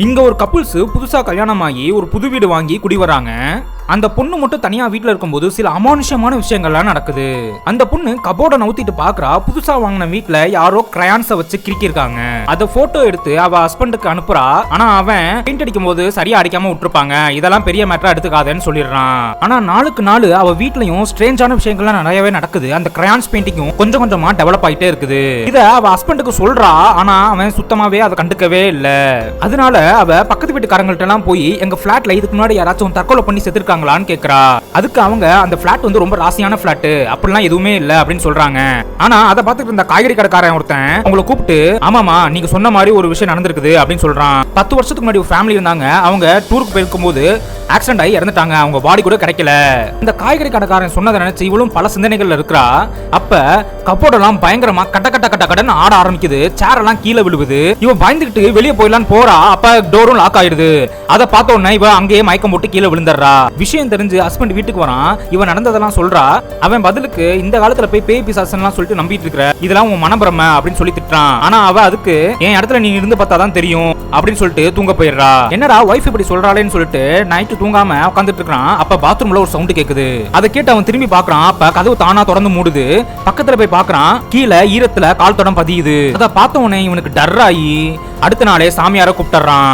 இங்க ஒரு கப்புள்ஸ் புதுசா கல்யாணம் ஆகி ஒரு புது வீடு வாங்கி குடி வராங்க அந்த பொண்ணு மட்டும் தனியா வீட்டுல இருக்கும்போது சில அமானுஷமான விஷயங்கள்லாம் நடக்குது. அந்த பொண்ணு கபோர்ட நவுத்திட்டு பாக்குறா புதுசா வாங்கின வீட்ல யாரோ கிரையான்ஸ வச்சு கிறுக்கியிருக்காங்க. அத போட்டோ எடுத்து அவ ஹஸ்பண்டுக்கு அனுப்புறா. ஆனா அவன் பெயிண்ட் அடிக்கும் போது சரியா அடிக்காம விட்டுருப்பாங்க. இதெல்லாம் பெரிய மேட்டரா எடுத்துக்காதேன்னு சொல்லிடுறான். ஆனா நாளுக்கு நாள் அவ வீட்லயும் ஸ்ட்ரேஞ்சான விஷயங்கள்லாம் நிறையவே நடக்குது. அந்த கிரையான்ஸ் பெயிண்டிங்கும் கொஞ்சம் கொஞ்சமா டெவலப் ஆயிட்டே இருக்குது. இத அவ ஹஸ்பண்டுக்கு சொல்றா. ஆனா அவன் சுத்தமாவே அதை கண்டுக்கவே இல்ல. அதனால அவ பக்கத்து வீட்டுக்காரங்கள்ட்ட எல்லாம் போய் எங்க பிளாட்ல இதுக்கு முன்னாடி யாராச்சும் தற்கொலை பண்ணி செத்துருக்காங்க செத்துருக்காங்களான்னு கேக்குறா. அதுக்கு அவங்க அந்த பிளாட் வந்து ரொம்ப ராசியான பிளாட் அப்படிலாம் எதுவுமே இல்ல அப்படின்னு சொல்றாங்க. ஆனா அதை பார்த்துட்டு இருந்த காய்கறி கடைக்காரன் ஒருத்தன் அவங்களை கூப்பிட்டு ஆமாமா நீங்க சொன்ன மாதிரி ஒரு விஷயம் நடந்திருக்குது அப்படின்னு சொல்றான். பத்து வருஷத்துக்கு முன்னாடி ஒரு ஃபேமிலி இருந்தாங்க. அவங்க டூருக்கு போயிருக்கும் போது ஆக்சிடென்ட் ஆகி இறந்துட்டாங்க. அவங்க பாடி கூட கிடைக்கல. இந்த காய்கறி கடைக்காரன் சொன்னதை நினைச்சு இவளும் பல சிந்தனைகள்ல இருக்கிறா. அப்ப கப்போடெல்லாம் பயங்கரமா கட்ட கட்ட கட்ட கடன்னு ஆட ஆரம்பிக்குது. சேர் எல்லாம் கீழே விழுவுது. இவன் பயந்துகிட்டு வெளியே போயிடலான்னு போறா. அப்ப டோரும் லாக் ஆயிடுது. அதை பார்த்த உடனே இவ அங்கேயே மயக்கம் போட்டு கீழே விழுந்துடுறா. விஷயம் தெரிஞ்சு ஹஸ்பண்ட் வீட்டுக்கு வரான் இவன் நடந்ததெல்லாம் சொல்றா அவன் பதிலுக்கு இந்த காலத்துல போய் பேய் பிசாசன்லாம் சொல்லிட்டு நம்பிட்டு இருக்கிற இதெல்லாம் உன் மனப்பிரம அப்படின்னு சொல்லி திட்டுறான். ஆனா அவ அதுக்கு என் இடத்துல நீ இருந்து பார்த்தா தான் தெரியும் அப்படின்னு சொல்லிட்டு தூங்க போயிடுறா. என்னடா ஒய்ஃப் இப்படி சொல்றாளேன்னு சொல்லிட்டு நைட்டு தூங்காம உட்காந்துட்டு இருக்கான் அப்ப பாத்ரூம்ல ஒரு சவுண்ட் கேக்குது. அதை கேட்டு அவன் திரும்பி பாக்குறான் அப்ப கதவு தானா திறந்து மூடுது. பக்கத்துல போய் பாக்குறான் கீழே ஈரத்துல கால் தடம் பதியுது. அதை பார்த்த உடனே இவனுக்கு டர் ஆகி அடுத்த நாளே சாமியார கூப்பிட்டுறான்.